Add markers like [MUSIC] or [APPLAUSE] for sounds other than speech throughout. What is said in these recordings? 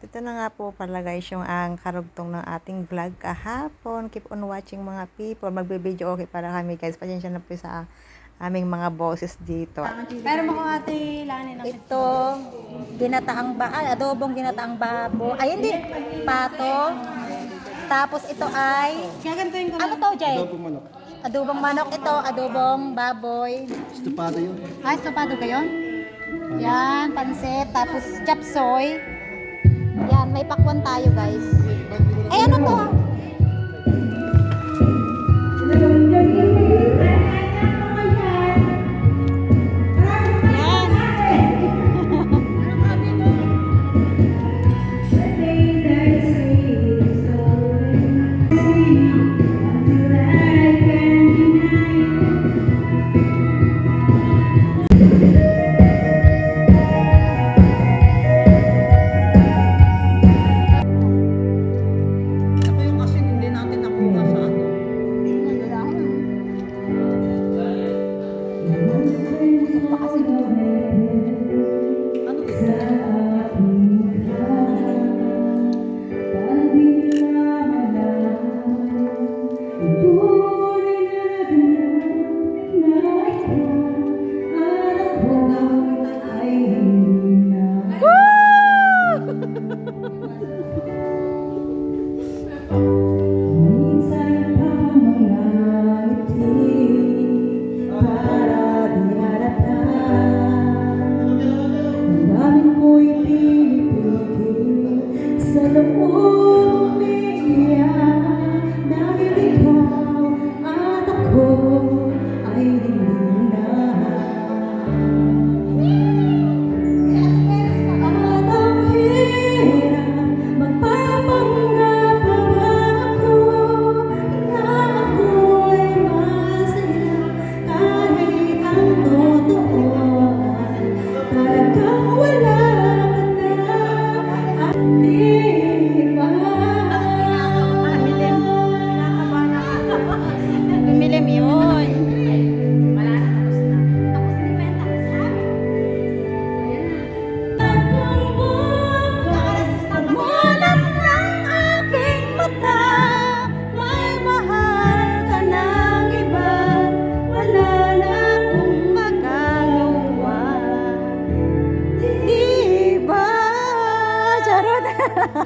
At ito na nga po pala guys yung ang karugtong ng ating vlog kahapon. Keep on watching mga people. Magbe-video okay para kami guys. Pasensya na po sa aming mga bosses dito. Pero mo ate Lani ng Ito, ginataang ba, ay, adobong ginataang babo. Ay, hindi, pato. Tapos ito ay, Gagantuin ko ano to, Jay? Adobong manok. Adobong manok ito, adobong baboy. Estupado yun. Ay, estopado kayo? Yan, pansit, tapos chapsoy. Yan, may pakwan tayo, guys. Eh, ano to? selalu. đó.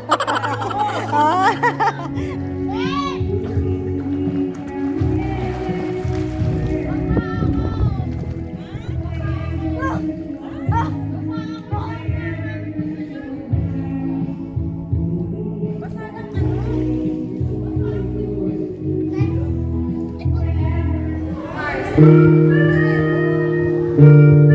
Thank you.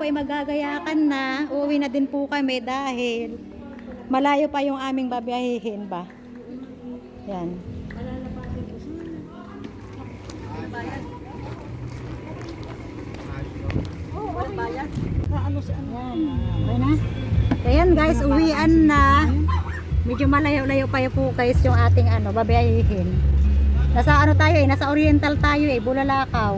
Po ay magagayakan na. Uuwi na din po kami dahil malayo pa yung aming babiyahihin ba. Yan. Na? Ayan guys, uwian na. Medyo malayo-layo pa po guys yung ating ano, babiyahihin. Nasa ano tayo eh, nasa Oriental tayo eh, Bulalakaw.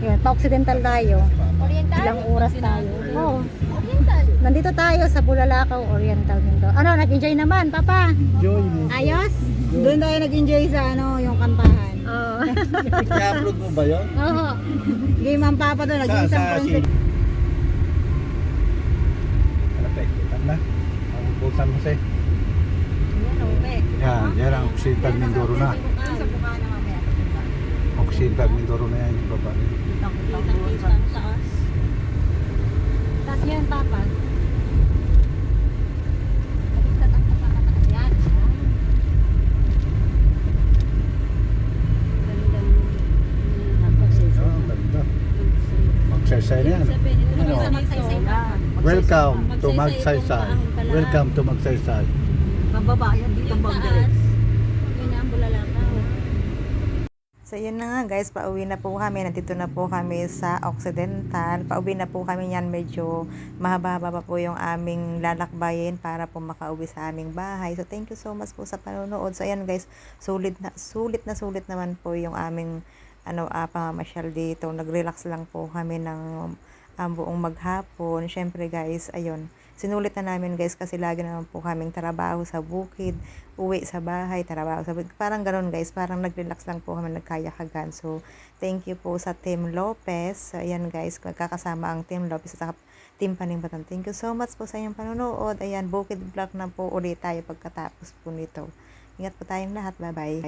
Yan, pa-Occidental tayo. Oriental? Ilang oras tayo. Oo. Oriental? Nandito tayo sa Bulalakaw, Oriental nito. Ano, nag-enjoy naman, Papa? Joy mo. Ayos? Doon tayo nag-enjoy sa ano, yung kantahan. Oo. [LAUGHS] I-upload mo ba yun? Oo. Game ang papa doon, Sa, nag-iisang sa, si... princess. Malapit. Kita na. Ang Busan Jose. Yan, yan ang Occidental Mindoro na. Occidental Mindoro na yan yung baba. Tapos yan, Papa. Yan. Oh, ang ganda. Magsaysay na yan. Ano? Welcome to Magsaysay. Welcome to Magsaysay. Kababayan dito bang direct? Yun na ang bulalakaw. So yun na nga guys, pauwi na po kami. Nandito na po kami sa Occidental. Pauwi na po kami yan. Medyo mahaba-haba pa po yung aming lalakbayin para po makauwi sa aming bahay. So thank you so much po sa panonood. So ayan guys, sulit na sulit na sulit naman po yung aming ano uh, pamamasyal dito. Nag-relax lang po kami ng um, buong maghapon. Syempre guys, ayun. Sinulit na namin guys kasi lagi naman po kaming trabaho sa bukid, uwi sa bahay, trabaho sa bukid. Parang ganun guys, parang nag-relax lang po kami, nagkayakagan. So, thank you po sa Team Lopez. So, ayan guys, kakasama ang Team Lopez at Team Panimbatan. Thank you so much po sa inyong panonood. Ayan, bukid vlog na po ulit tayo pagkatapos po nito. Ingat po tayong lahat. Bye-bye.